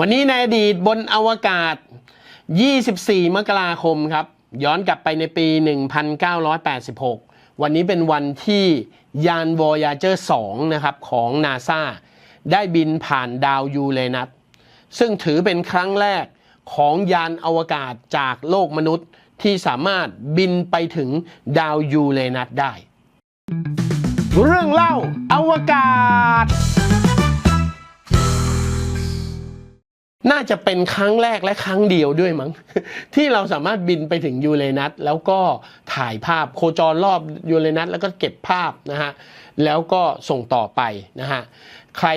วันนี้ในอดีตบนอวกาศ 24 มกราคมครับ ย้อนกลับไปในปี 1986 วันนี้เป็นวันที่ยาน Voyager 2 นะครับของ NASA ได้บินผ่านดาวยูเรนัสซึ่งถือเป็นครั้งแรกของยานอวกาศจากโลกมนุษย์ที่สามารถบินไปถึงดาวยูเรนัสได้ เรื่องเล่าอวกาศ น่าจะเป็นครั้งแรกและครั้งเดียวด้วยมั้งที่เราสามารถบินไปถึงยูเรนัสแล้วก็ถ่ายภาพโคจรรอบยูเรนัสแล้วก็เก็บภาพนะฮะแล้วก็ส่งต่อไปนะฮะใคร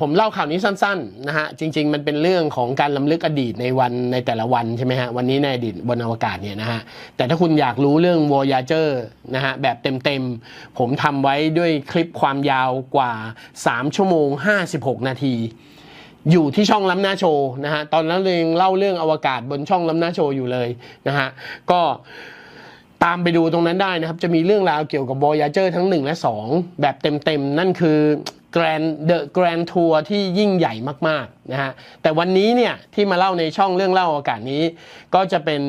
ผมเล่าข่าวนี้สั้นๆนะฮะจริง ๆ มันเป็นเรื่องของการล้ำลึกอดีตในวันในแต่ละวันใช่ไหมฮะวันนี้ในอดีตบนอวกาศเนี่ยนะฮะแต่ถ้าคุณอยากรู้เรื่อง Voyager นะฮะแบบเต็มๆ ผมทำไว้ด้วยคลิปความยาวกว่า 3 ชั่วโมง 56 นาที อยู่ที่ช่องล้ำหน้าโชว์นะฮะตอนนั้นเรายังเล่าเรื่องอวกาศบนช่องล้ำหน้าโชว์อยู่เลยนะฮะก็ตามไปดูตรงนั้นได้นะครับ จะมีเรื่องราวเกี่ยวกับ Voyager ทั้ง 1 และ 2 แบบเต็มๆ นั่นคือ Grand The Grand Tour ที่ยิ่งใหญ่มากๆนะฮะแต่วันนี้เนี่ยที่มาเล่าในช่องเรื่องเล่าอากาศนี้ ก็จะเป็น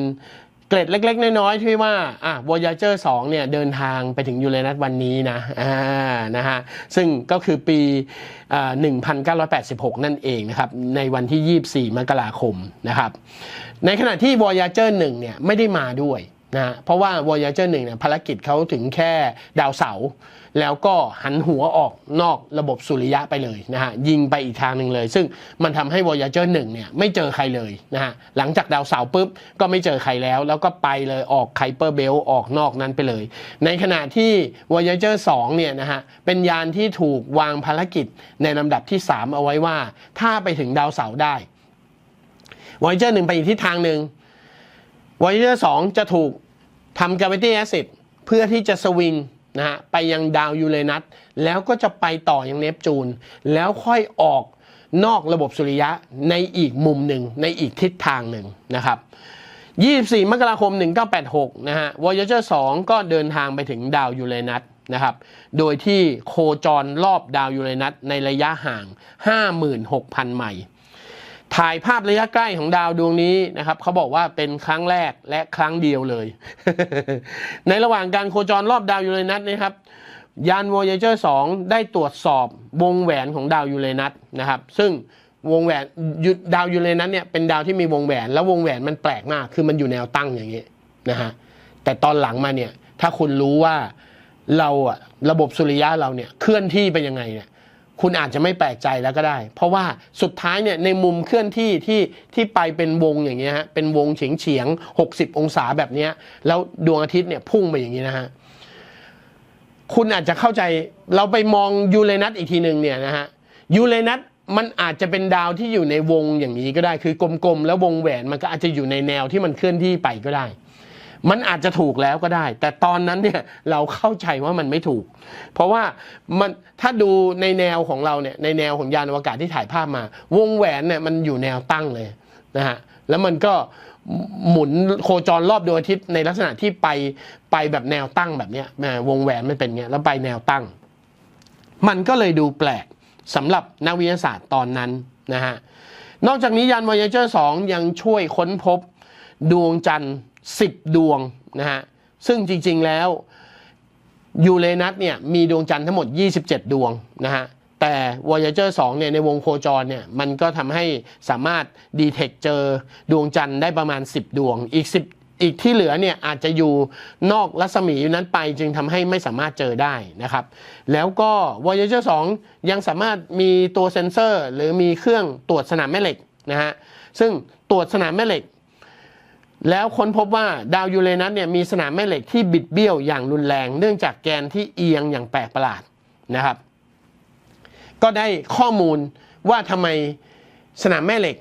เกร็ดเล็ก ๆ น้อยๆที่ว่าอะ Voyager 2เนี่ยเดินทางไปถึงยูเรนัสวันนี้นะอ่านะฮะซึ่งก็คือปีอ่า1986 นั่นเองนะครับ ในวันที่ 24 มกราคมนะครับ ในขณะที่ Voyager 1เนี่ยไม่ได้มาด้วย นะเพราะว่า Voyager 1เนี่ยภารกิจเขาถึงแค่ดาวเสาร์แล้วก็หันหัวออกนอกระบบสุริยะไปเลยนะฮะยิงไปอีกทางหนึ่งเลย ซึ่งมันทำให้ Voyager 1เนี่ยไม่เจอใครเลยนะฮะหลังจากดาวเสาร์ปุ๊บก็ไม่เจอใครแล้ว แล้วก็ไปเลยออกไคเปอร์เบลออกนอกนั้นไปเลย ในขณะที่ Voyager 2เนี่ยนะฮะเป็นยานที่ถูกวางภารกิจในลำดับที่ 3 เอาไว้ว่า ถ้าไปถึงดาวเสาร์ได้ Voyager 1ไปอีกทิศทางหนึ่ง Voyager 2จะถูกทำ gravity acid เพื่อที่จะสวิงนะฮะไปยังดาวยูเรนัสแล้วก็จะไปต่อยังเนปจูน แล้วค่อยออกนอกระบบสุริยะในอีกมุมหนึ่งในอีกทิศทางหนึ่งนะครับ 24 มกราคม 1986 นะฮะ Voyager 2 ก็เดินทางไปถึงดาวยูเรนัสนะครับ โดยที่โคจรรอบดาวยูเรนัสในระยะห่าง 56,000 ไมล์ ถ่ายภาพระยะใกล้ของดาวดวงนี้นะครับเขาบอกว่าเป็นครั้งแรกและครั้งเดียวเลย ในระหว่างการโคจรรอบดาวยูเรนัสนะครับ ยาน Voyager 2 ได้ตรวจสอบวงแหวนของดาวยูเรนัสนะครับ ซึ่งวงแหวนยุดาวยูเรนัสเนี่ยเป็นดาวที่มีวงแหวน แล้ววงแหวนมันแปลกมาก คือมันอยู่แนวตั้งอย่างนี้นะฮะแต่ตอนหลังมาเนี่ยถ้าคุณรู้ว่าเราอะระบบสุริยะเราเนี่ยเคลื่อนที่ไปยังไงเนี่ย คุณอาจจะไม่แปลกใจแล้วก็ได้ เพราะว่าสุดท้ายเนี่ยในมุมเคลื่อนที่ที่ที่ไปเป็นวงอย่างเงี้ยฮะเป็นวงเฉียงเฉียง60 องศาแบบเนี้ยแล้วดวงอาทิตย์เนี่ยพุ่งไปอย่างนี้นะฮะคุณอาจจะเข้าใจเราไปมองยูเรนัสอีกทีหนึ่งเนี่ยนะฮะยูเรนัสมันอาจจะเป็นดาวที่อยู่ในวงอย่างนี้ก็ได้คือกลมๆแล้ววงแหวนมันก็อาจจะอยู่ในแนวที่มันเคลื่อนที่ไปก็ได้ มันอาจจะถูกแล้วก็ได้ แต่ตอนนั้นเนี่ยเราเข้าใจว่ามันไม่ถูก เพราะว่ามันถ้าดูในแนวของเราเนี่ยในแนวของยานอวกาศที่ถ่ายภาพมา วงแหวนเนี่ยมันอยู่แนวตั้งเลยนะฮะแล้วมันก็หมุนโคจรรอบดวงอาทิตย์ในลักษณะที่ไปไปแบบแนวตั้งแบบเนี้ยวงแหวนมันเป็นเงี้ยแล้วไปแนวตั้ง มันก็เลยดูแปลกสำหรับนักวิทยาศาสตร์ตอนนั้นนะฮะนอกจากนี้ยาน Voyager 2 ยังช่วยค้นพบดวงจันทร์ 10 ดวงนะฮะซึ่งจริงๆแล้วยูเรนัสเนี่ยมีดวงจันทร์ทั้งหมด 27 ดวงนะฮะแต่ Voyager 2เนี่ยในวงโคจรเนี่ยมันก็ทำให้สามารถดีเทคเจอดวงจันทร์ได้ประมาณ 10 ดวงอีก 10อีกที่เหลือเนี่ยอาจจะอยู่นอกรัศมีนั้นไปจึงทำให้ไม่สามารถเจอได้นะครับ แล้วก็ Voyager 2 ยังสามารถมีตัวเซ็นเซอร์ หรือมีเครื่องตรวจสนามแม่เหล็กนะฮะซึ่งตรวจสนามแม่เหล็ก แล้วค้นพบว่าดาวยูเรนัสเนี่ยมีสนามแม่เหล็กที่บิดเบี้ยวอย่างรุนแรง เนื่องจากแกนที่เอียงอย่างแปลกประหลาดนะครับ ก็ได้ข้อมูลว่าทำไมสนามแม่เหล็ก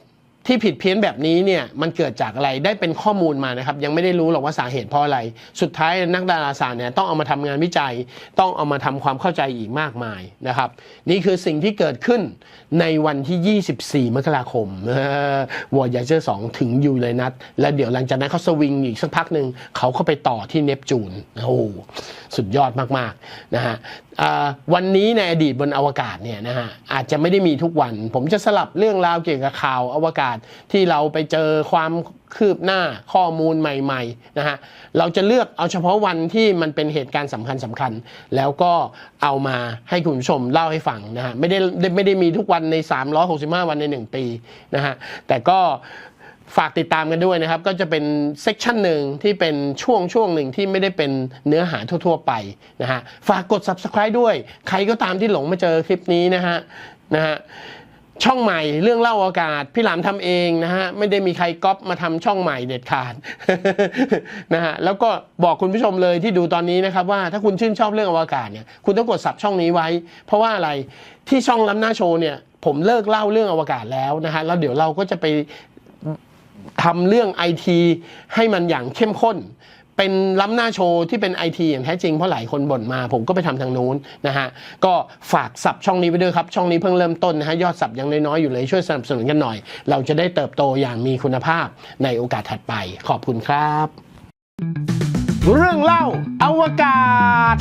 ที่ผิดเพี้ยนแบบนี้เนี่ยมันเกิดจากอะไรได้เป็นข้อมูลมานะครับ ยังไม่ได้รู้หรอกว่าสาเหตุเพราะอะไร สุดท้ายนักดาราศาสตร์เนี่ยต้องเอามาทำงานวิจัย ต้องเอามาทำความเข้าใจอีกมากมายนะครับ นี่คือสิ่งที่เกิดขึ้นในวันที่ 24 มกราคมวอร์ยเจอร์2ถึงยูเรนัสแล้วเดี๋ยวหลังจากนั้นเขาสวิงอีกสักพักหนึ่งเขาเข้าไปต่อที่เนปจูนโอ้สุดยอดมากๆนะฮะวันนี้ในอดีตบนอวกาศเนี่ยนะฮะอาจจะไม่ได้มีทุกวัน ผมจะสลับเรื่องราวเกี่ยวกับข่าวอวกาศที่เราไปเจอความคืบหน้าข้อมูลใหม่ๆนะฮะเราจะเลือกเอาเฉพาะวันที่มันเป็นเหตุการณ์สำคัญสำคัญ แล้วก็เอามาให้คุณผู้ชมเล่าให้ฟังนะฮะไม่ได้ไม่ได้มีทุกวันใน 365 วันใน 1 ปีนะฮะแต่ก็ฝากติดตามกันด้วยนะครับ ก็จะเป็นเซกชันหนึ่งที่เป็นช่วงช่วงหนึ่งที่ไม่ได้เป็นเนื้อหาทั่ว ๆ ไปนะฮะฝากกด subscribe ด้วย ใครก็ตามที่หลงมาเจอคลิปนี้นะฮะนะฮะ ช่องใหม่เรื่องเล่าอากาศ พี่หลามทำเองนะฮะไม่ได้มีใครก๊อปมาทำช่องใหม่เด็ดขาดนะฮะแล้วก็บอกคุณผู้ชมเลยที่ดูตอนนี้นะครับว่าถ้าคุณชื่นชอบเรื่องอวกาศเนี่ยคุณต้องกดสับช่องนี้ไว้ เพราะว่าอะไรที่ช่องล้ำหน้าโชว์เนี่ยผมเลิกเล่าเรื่องอวกาศแล้วนะฮะแล้วเดี๋ยวเราก็จะไปทำเรื่องไอทีให้มันอย่างเข้มข้น เป็นล้ำหน้าโชว์ที่เป็นไอทีอย่างแท้จริงเพราะหลายคนบ่นมา ผมก็ไปทำทางนู้นนะฮะก็ฝากสับช่องนี้ไปด้วยครับ ช่องนี้เพิ่งเริ่มต้นนะฮะยอดสับยังน้อยๆอยู่เลยช่วยสนับสนุนกันหน่อย เราจะได้เติบโตอย่างมีคุณภาพในโอกาสถัดไป ขอบคุณครับ เรื่องเล่าอาวกาศ